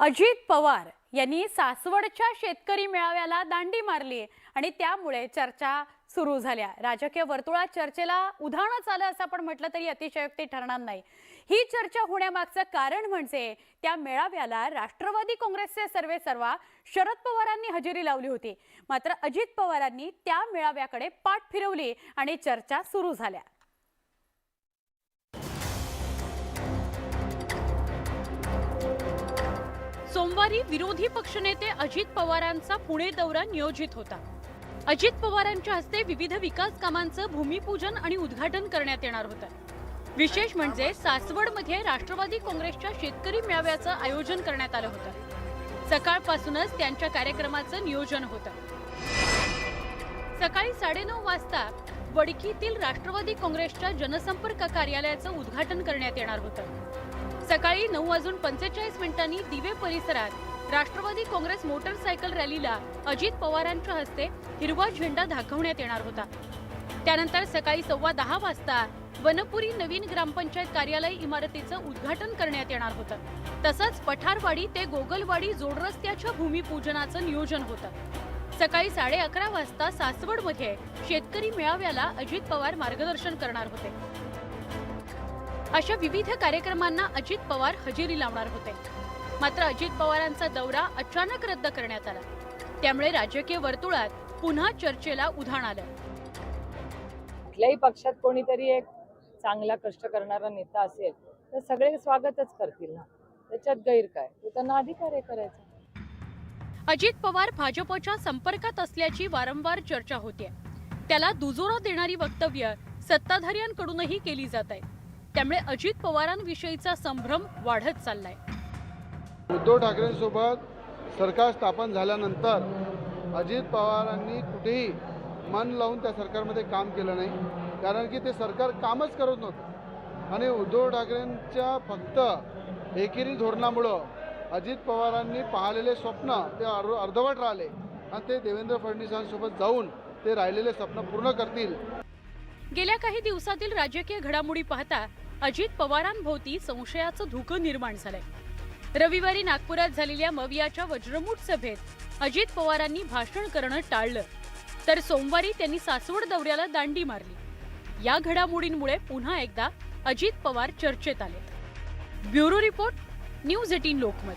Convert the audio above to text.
अजित पवार यांनी सासवडच्या शेतकरी मेळाव्याला दांडी मारली आणि त्यामुळे चर्चा सुरू झाल्या. राजकीय वर्तुळात चर्चेला उधाणच आलं असं आपण म्हटलं तरी अतिशयोक्ती ठरणार नाही. ही चर्चा होण्यामागचं कारण म्हणजे त्या मेळाव्याला राष्ट्रवादी काँग्रेसचे सर्वे सर्वा शरद पवारांनी हजेरी लावली होती. मात्र अजित पवारांनी त्या मेळाव्याकडे पाठ फिरवली आणि चर्चा सुरू झाल्या. सोमवारी विरोधी पक्षनेते अजित पवारांचा पुणे दौरा नियोजित होता. अजित पवारांच्या हस्ते विविध विकास कामांचं भूमिपूजन आणि उद्घाटन करण्यात येणार होतं. विशेष म्हणजे सासवडमध्ये राष्ट्रवादी काँग्रेसच्या शेतकरी मेळाव्याचं आयोजन करण्यात आलं होतं. सकाळपासूनच त्यांच्या कार्यक्रमाचं नियोजन होतं. सकाळी साडेनऊ वाजता वडकीतील राष्ट्रवादी काँग्रेसच्या जनसंपर्क कार्यालयाचं उद्घाटन करण्यात येणार होतं. सकाळी नऊ वाजून पंचेचाळीस मिनिटांनी दिवे परिसरात राष्ट्रवादी काँग्रेस मोटरसायकल रॅलीला अजित पवारांच्या हस्ते हिरवा झेंडा दाखवण्यात येणार होता. त्यानंतर सकाळी सव्वा दहा वाजता वनपुरी नवीन ग्रामपंचायत कार्यालय इमारतीचं उद्घाटन करण्यात येणार होतं. तसंच पठारवाडी ते गोगलवाडी जोडरस्त्याच्या भूमिपूजनाचं नियोजन होतं. सकाळी साडे अकरा वाजता सासवडमध्ये शेतकरी मेळाव्याला अजित पवार मार्गदर्शन करणार होते. अशा विविध कार्यक्रमांना अजित पवार हजेरी लावणार होते. मात्र अजित पवारांचा दौरा अचानक रद्द करण्यात आला. त्यामुळे राजकीय वर्तुळात पुन्हा चर्चेला उधाण आलं. कुठल्याही पक्षात कोणीतरी एक चांगला कष्ट करणारा नेता असेल तर सगळे स्वागतच करतील ना? त्याच्यात गैर काय? तो त्यांना अधिकार आहे करायचा. अजित पवार भाजपच्या संपर्कात असल्याची वारंवार चर्चा होते त्याला दुजोरा देणारी वक्तव्य सत्ताधाऱ्यांकडूनही केली जात आहेत त्यामुळे अजित पवारांविषयीचा संभ्रम वाढत चाललाय. उद्धव ठाकरेंसोबत सरकार स्थापन झाल्यानंतर अजित पवारांनी कुठेही मन लावून त्या सरकारमध्ये काम केलं नाही. कारण की ते सरकार कामच करत नव्हतं. आणि उद्धव ठाकरेंच्या फक्त एकेरी धोरणामुळं अजित पवारांनी पाहिलेले स्वप्न ते अर्ध अर्धवट राहिले. आणि ते देवेंद्र फडणवीसांसोबत जाऊन ते राहिलेले स्वप्न पूर्ण करतील. गेल्या काही दिवसातील राजकीय घडामोडी पाहता अजित पवारांभोवती संशयाचं धुकं निर्माण झालंय. रविवारी नागपुरात झालेल्या मवियाच्या वज्रमूठ सभेत अजित पवारांनी भाषण करणं टाळलं. तर सोमवारी त्यांनी सासवड दौऱ्याला दांडी मारली. या घडामोडींमुळे पुन्हा एकदा अजित पवार चर्चेत आले. Bureau report news eighteen Lokmat.